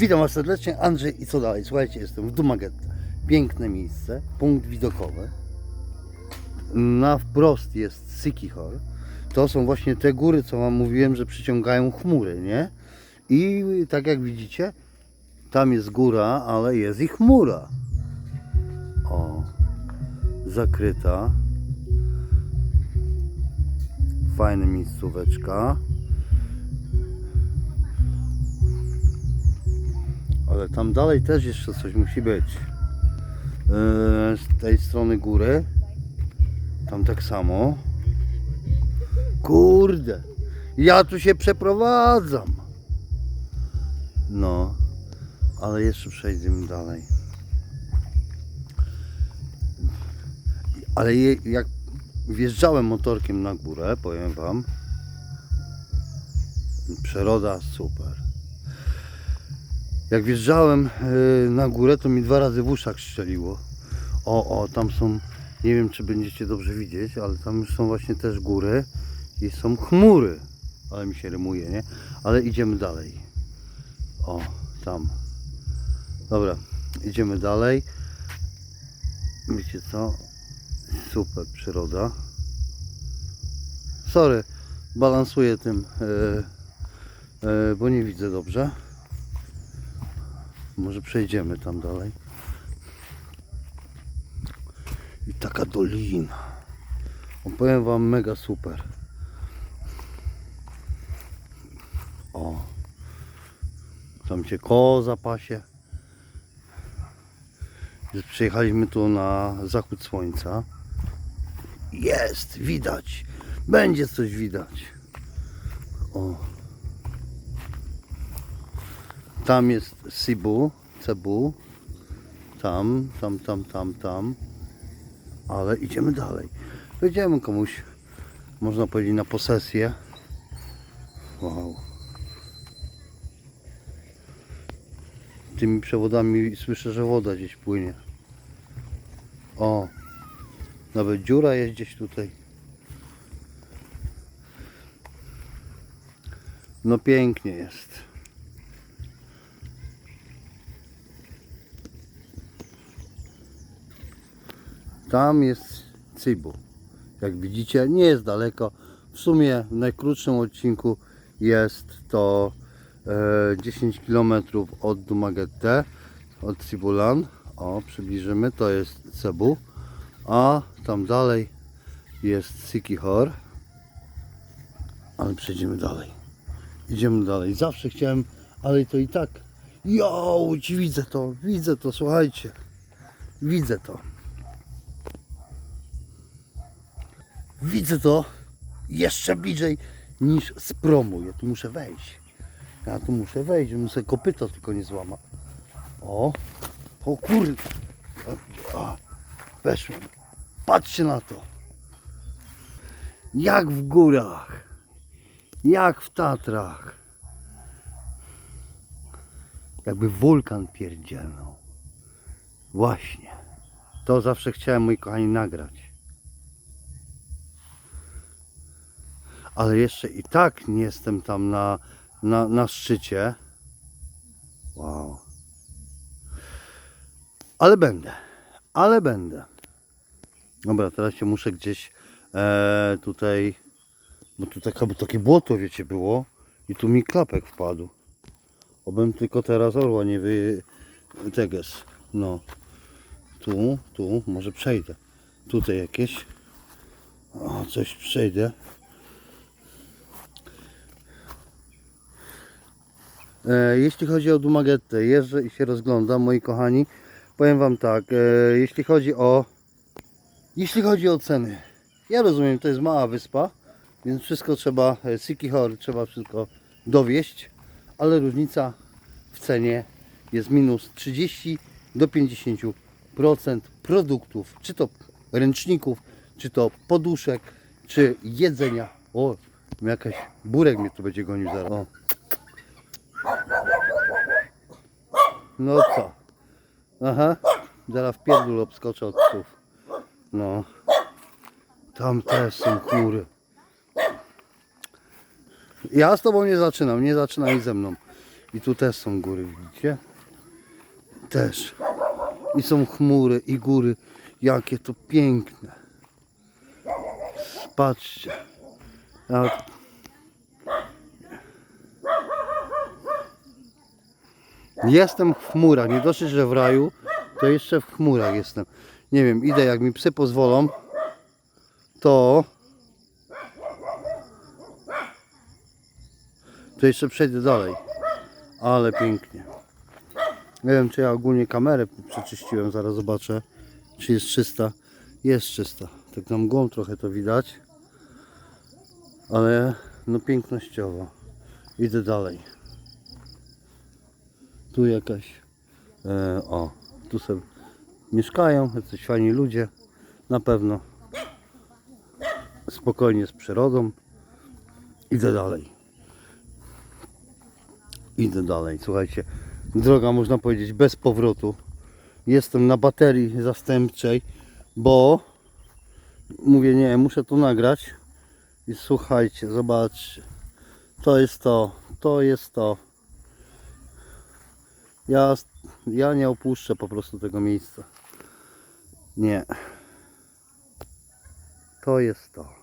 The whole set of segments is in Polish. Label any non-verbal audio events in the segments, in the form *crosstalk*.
Witam Was serdecznie, Andrzej i co dalej? Słuchajcie, jestem w Dumagetta. Piękne miejsce, punkt widokowy. Na wprost jest Sikihor. To są właśnie te góry, co Wam mówiłem, że przyciągają chmury, nie? I tak jak widzicie, tam jest góra, ale jest i chmura. O, zakryta. Fajna miejscóweczka. Ale tam dalej też jeszcze coś musi być. Yy, z tej strony góry. Tam tak samo. Kurde. Ja tu się przeprowadzam. No. Ale jeszcze przejdziemy dalej. Ale jak wjeżdżałem motorkiem na górę, powiem wam. Przyroda super. Jak wjeżdżałem y, na górę, to mi dwa razy w uszach strzeliło. O, o, tam są, nie wiem czy będziecie dobrze widzieć, ale tam już są właśnie też góry i są chmury. Ale mi się rymuje, nie? Ale idziemy dalej. O, tam. Dobra, idziemy dalej. Wiecie co? Super przyroda. Sorry, balansuję tym, y, y, bo nie widzę dobrze. Może przejdziemy tam dalej. I taka dolina. Opowiem wam mega super. O. Tam cię koza pasie. Przyjechaliśmy tu na zachód słońca. Jest, widać. Będzie coś widać. O. Tam jest Sibu, Cebu. Tam, tam, tam, tam, tam. Ale idziemy dalej. Wejdziemy komuś, można powiedzieć, na posesję. Wow. Tymi przewodami słyszę, że woda gdzieś płynie. O, nawet dziura jest gdzieś tutaj. No pięknie jest. Tam jest Cybu. Jak widzicie, nie jest daleko. W sumie w najkrótszym odcinku jest to e, 10 km od Dumagette, od Cibulan. O, przybliżymy, to jest Cebu. A tam dalej jest Sikihor. Ale przejdziemy dalej. Idziemy dalej. Zawsze chciałem, ale to i tak. Jo, widzę to, widzę to, słuchajcie. Widzę to. Widzę to jeszcze bliżej niż z promu. Ja tu muszę wejść. Ja tu muszę wejść, muszę kopyto tylko nie złamać. O, o kurde. Weszłem. Patrzcie na to. Jak w górach. Jak w Tatrach. Jakby wulkan pierdzielnął. Właśnie. To zawsze chciałem, moi kochani, nagrać. Ale jeszcze i tak nie jestem tam na, na, na szczycie. Wow. Ale będę. Ale będę. Dobra, teraz się muszę gdzieś e, tutaj, bo tu taka, takie błoto, wiecie, było i tu mi klapek wpadł. Obym tylko teraz orła nie wy... teges. No. Tu, tu, może przejdę. Tutaj jakieś. O, coś przejdę. Jeśli chodzi o Dumagettę, jeżdżę i się rozglądam, moi kochani. Powiem Wam tak, e, jeśli chodzi o jeśli chodzi o ceny, ja rozumiem, to jest mała wyspa, więc wszystko trzeba, e, Sikihor trzeba wszystko dowieść, ale różnica w cenie jest minus 30 do 50% produktów, czy to ręczników, czy to poduszek, czy jedzenia. O, jakaś burek mnie tu będzie gonił zaraz. O. No co? Aha, zaraz pierdol obskoczę od psów. No. Tam też są chmury. Ja z tobą nie zaczynam, nie zaczynaj ze mną. I tu też są góry, widzicie? Też. I są chmury i góry. Jakie to piękne. Patrzcie. Nawet Jestem w chmurach, nie dosyć, że w raju, to jeszcze w chmurach jestem. Nie wiem, idę jak mi psy pozwolą, to to jeszcze przejdę dalej. Ale pięknie. Nie wiem, czy ja ogólnie kamerę przeczyściłem, zaraz zobaczę, czy jest czysta. Jest czysta. Tak na mgłą trochę to widać. Ale no pięknościowo. Idę dalej. Tu jakaś. E, o, tu sobie mieszkają, jacyś fajni ludzie. Na pewno. Spokojnie z przyrodą. Idę dalej. Idę dalej. Słuchajcie, droga można powiedzieć bez powrotu. Jestem na baterii zastępczej, bo mówię nie, muszę to nagrać. I słuchajcie, zobaczcie. To jest to, to jest to. Ja, ja nie opuszczę po prostu tego miejsca. Nie. To jest to.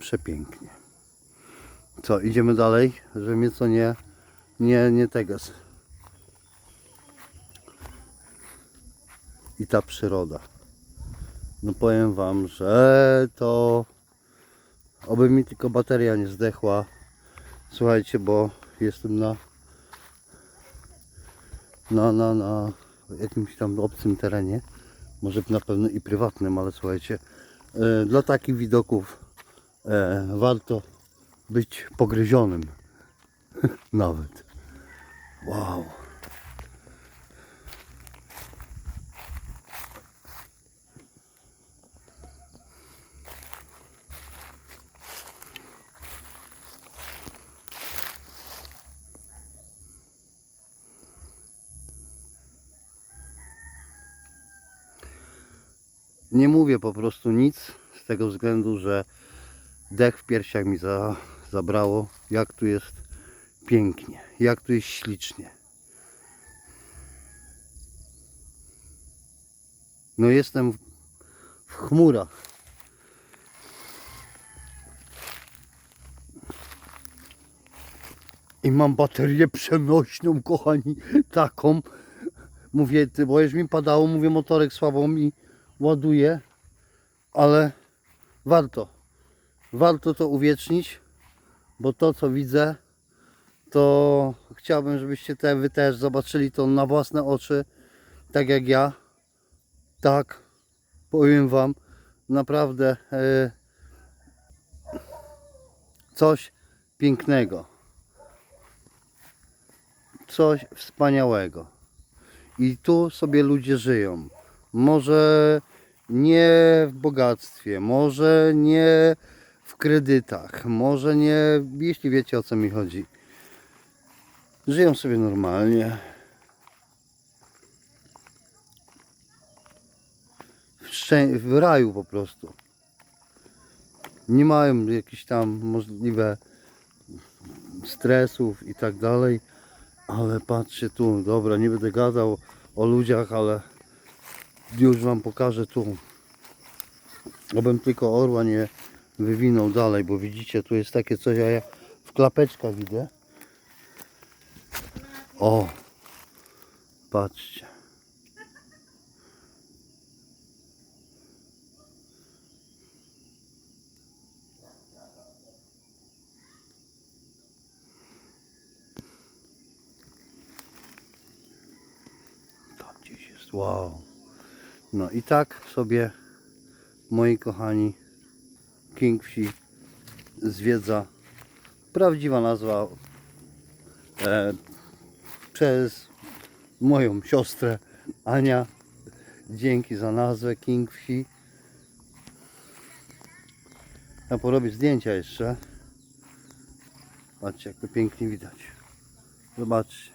Przepięknie. Co, idziemy dalej, żeby mnie co nie, nie, nie teges. I ta przyroda. No powiem wam, że to oby mi tylko bateria nie zdechła. Słuchajcie, bo jestem na na, na, na jakimś tam obcym terenie. Może na pewno i prywatnym, ale słuchajcie, e, dla takich widoków e, warto być pogryzionym. *laughs* Nawet. Wow. Nie mówię po prostu nic z tego względu, że dech w piersiach mi za, zabrało. Jak tu jest pięknie, jak tu jest ślicznie. No jestem w, chmurach. I mam baterię przenośną, kochani, taką. Mówię, ty, bo już mi padało, mówię, motorek słabo mi ładuje, ale warto. Warto to uwiecznić, bo to co widzę, to chciałbym, żebyście te, wy też zobaczyli to na własne oczy, tak jak ja. Tak, powiem Wam, naprawdę e, coś pięknego. Coś wspaniałego. I tu sobie ludzie żyją. Może nie w bogactwie, może nie w kredytach, może nie, jeśli wiecie o co mi chodzi. Żyją sobie normalnie. W, w raju po prostu. Nie mają jakichś tam możliwe stresów i tak dalej. Ale patrzcie tu, dobra, nie będę gadał o ludziach, ale już wam pokażę tu. Obym tylko orła nie wywinął dalej, bo widzicie, tu jest takie coś, a ja w klapeczkach widzę. O, patrzcie. Wow. No i tak sobie, moi kochani, King Wsi zwiedza. Prawdziwa nazwa e, przez moją siostrę Ania. Dzięki za nazwę King Wsi. Ja porobię zdjęcia jeszcze. Patrzcie, jak to pięknie widać. Zobaczcie.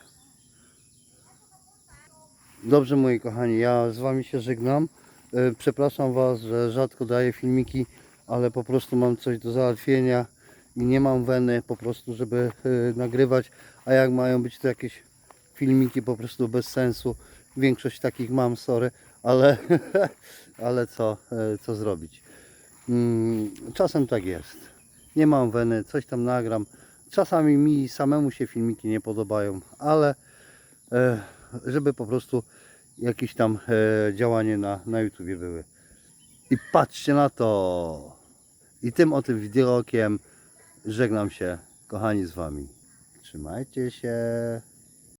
Dobrze moi kochani, ja z wami się żegnam. E, Przepraszam was, że rzadko daję filmiki, ale po prostu mam coś do załatwienia i nie mam weny po prostu, żeby e, nagrywać, a jak mają być to jakieś filmiki po prostu bez sensu. Większość takich mam, sorry, ale, *laughs* ale co, e, co zrobić. Mm, Czasem tak jest. Nie mam weny, coś tam nagram. Czasami mi samemu się filmiki nie podobają, ale żeby po prostu jakieś tam e, działanie na, na YouTubie były. I patrzcie na to! I tym o tym wideokiem żegnam się, kochani, z Wami. Trzymajcie się.